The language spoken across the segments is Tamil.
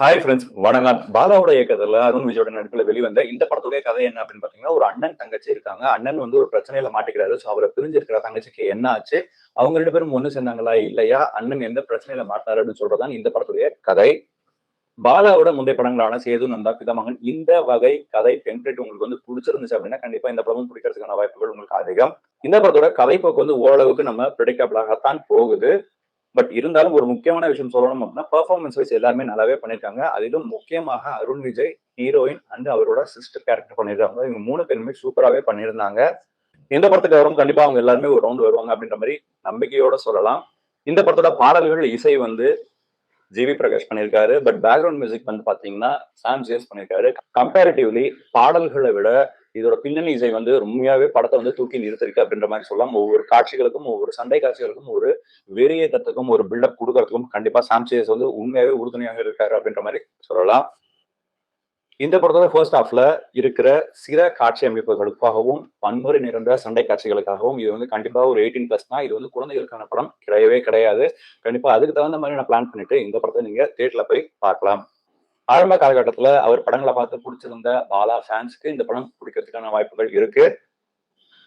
ஹாய் ஃப்ரெண்ட்ஸ் வணக்கம். பாலாவோட இயக்கத்துல அருண் விஜயோட நடிப்புல வெளிவந்த இந்த படத்துடைய கதை என்ன அப்படின்னு பாத்தீங்கன்னா ஒரு அண்ணன் தங்கச்சி இருக்காங்க. அண்ணன் வந்து ஒரு பிரச்சனையில மாட்டிக்கிறாரு. ஸோ அவரை பிரிஞ்சிருக்கிற தங்கச்சிக்கு என்ன ஆச்சு? அவங்க ரெண்டு பேரும் ஒண்ணு சேர்ந்தாங்களா இல்லையா? அண்ணன் எந்த பிரச்சனையில மாட்டாரு அப்படின்னு சொல்றதுதான் இந்த படத்துடைய கதை. பாலாவோட முந்தைய படங்களான சேது நந்தா பிதமகன் இந்த வகை கதை டெம்ப்ளேட் உங்களுக்கு வந்து பிடிச்சிருந்துச்சு அப்படின்னா கண்டிப்பா இந்த படமும் பிடிக்கிறதுக்கான வாய்ப்புகள் உங்களுக்கு அதிகம். இந்த படத்தோட கதை போக்கு வந்து ஓரளவுக்கு நம்ம ப்ரிடிக்டபிளாகத்தான் போகுது. பட் இருந்தாலும் ஒரு முக்கியமான விஷயம் சொல்லணும் அப்படின்னா பர்ஃபார்மன்ஸ் வைஸ் எல்லாருமே நல்லாவே பண்ணியிருக்காங்க அதிலும் முக்கியமாக அருண் விஜய் ஹீரோயின் அண்ட் அவரோட சிஸ்டர் கேரக்டர் பண்ணியிருக்காங்க இவங்க மூணு பேருமே சூப்பராகவே பண்ணியிருந்தாங்க இந்த படத்துக்கு வரும் கண்டிப்பா அவங்க எல்லாருமே ஒரு ரவுண்ட் வருவாங்க அப்படின்ற மாதிரி நம்பிக்கையோட சொல்லலாம். இந்த படத்தோட பாடல்கள் இசை வந்து ஜிவி பிரகாஷ் பண்ணியிருக்காரு பட் பேக்ரவுண்ட் மியூசிக் வந்து பாத்தீங்கன்னா சாம் ஜேஸ் பண்ணியிருக்காரு கம்பேரிட்டிவ்லி பாடல்களை விட இதோட பின்னணி இசை வந்து உண்மையாவே படத்தை வந்து தூக்கி நிறுத்திருக்கு அப்படின்ற மாதிரி சொல்லலாம். ஒவ்வொரு காட்சிகளுக்கும் ஒவ்வொரு சண்டை காட்சிகளுக்கும் ஒரு வெறியேற்றத்துக்கும் ஒரு பில்டப் கொடுக்கறதுக்கும் கண்டிப்பா சாம் வந்து உண்மையாவே உறுதுணையாக இருக்காரு அப்படின்ற மாதிரி சொல்லலாம். இந்த படத்தோட ஃபர்ஸ்ட் ஹாஃப்ல இருக்கிற சில காட்சி அமைப்புகளுக்காகவும் வன்முறை நிறைந்த சண்டை காட்சிகளுக்காகவும் இது வந்து கண்டிப்பா ஒரு எயிட்டீன் பிளஸ் தான். இது வந்து குழந்தைகளுக்கான படம். கிடையவே கிடையாது. கண்டிப்பா அதுக்கு தகுந்த மாதிரி நான் பிளான் பண்ணிட்டு இந்த படத்தை நீங்க தேட்டர்ல போய் பார்க்கலாம். ஆரம்ப காலகட்டத்துல அவர் படங்களை பார்த்து பிடிச்சிருந்த பாலா ஃபேன்ஸ்க்கு இந்த படம் பிடிக்கிறதுக்கான வாய்ப்புகள் இருக்கு.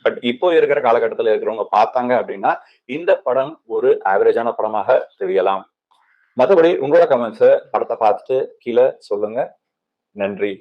பட் இப்போ இருக்கிற காலகட்டத்தில் இருக்கிறவங்க பார்த்தாங்க அப்படின்னா இந்த படம் ஒரு ஆவரேஜான படமாக தெரியலாம். மற்றபடி உங்களோட கமெண்ட்ஸை படத்தை பார்த்துட்டு கீழே சொல்லுங்க. நன்றி.